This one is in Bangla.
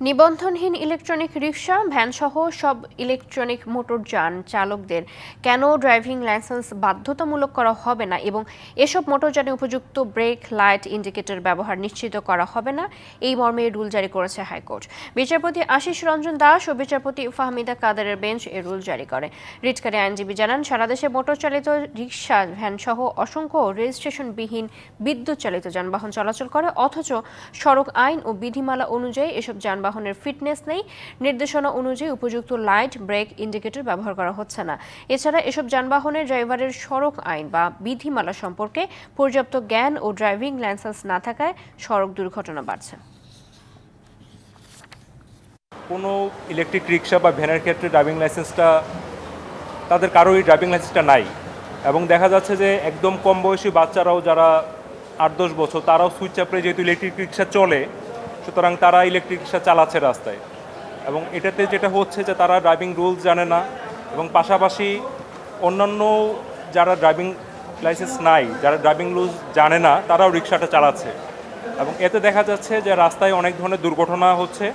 নিবন্ধনহীন ইলেকট্রনিক রিক্সা ভ্যানসহ সব ইলেকট্রনিক মোটরযান চালকদের কেন ড্রাইভিং লাইসেন্স বাধ্যতামূলক করা হবে না এবং এসব মোটরযানে উপযুক্ত ব্রেক, লাইট, ইন্ডিকেটর ব্যবহার নিশ্চিত করা হবে না? এই মর্মে রুল জারি করেছে হাইকোর্ট। বিচারপতি আশিস রঞ্জন দাস ও বিচারপতি ফাহমিদা কাদেরের বেঞ্চ এ রুল জারি করে। রিটকারী আইনজীবী জানান, সারা দেশে মোটর চালিত রিক্সা ভ্যানসহ অসংখ্য রেজিস্ট্রেশনবিহীন বিদ্যুৎ চালিত যানবাহন চলাচল করে, অথচ সড়ক আইন ও বিধিমালা অনুযায়ী এসব যানবাহনের ফিটনেস নেই। নির্দেশনা অনুযায়ী উপযুক্ত লাইট, ব্রেক, ইন্ডিকেটর ব্যবহার করা হচ্ছে না। এছাড়া এসব যানবাহনের ড্রাইভারের সড়ক আইন বা বিধিমালা সম্পর্কে পর্যাপ্ত জ্ঞান ও ড্রাইভিং লাইসেন্স না থাকায় সড়ক দুর্ঘটনা বাড়ছে। কোনো ইলেকট্রিক রিক্সা বা ভ্যানের ক্ষেত্রে ড্রাইভিং লাইসেন্সটা তাদের কারোরই ড্রাইভিং লাইসেন্সটা নাই। এবং দেখা যাচ্ছে যে একদম কম বয়সী বাচ্চারাও যারা আট দশ বছর, তারাও সুইচ চাপড়ে যেহেতু ইলেকট্রিক রিক্সা চলে সুতরাং তারা ইলেকট্রিক রিক্সা চালাচ্ছে রাস্তায়। এবং এটাতে যেটা হচ্ছে যে তারা ড্রাইভিং রুলস জানে না এবং পাশাপাশি অন্যান্য যারা ড্রাইভিং লাইসেন্স নাই, যারা ড্রাইভিং রুলস জানে না, তারাও রিক্সাটা চালাচ্ছে। এবং এতে দেখা যাচ্ছে যে রাস্তায় অনেক ধরনের দুর্ঘটনা হচ্ছে।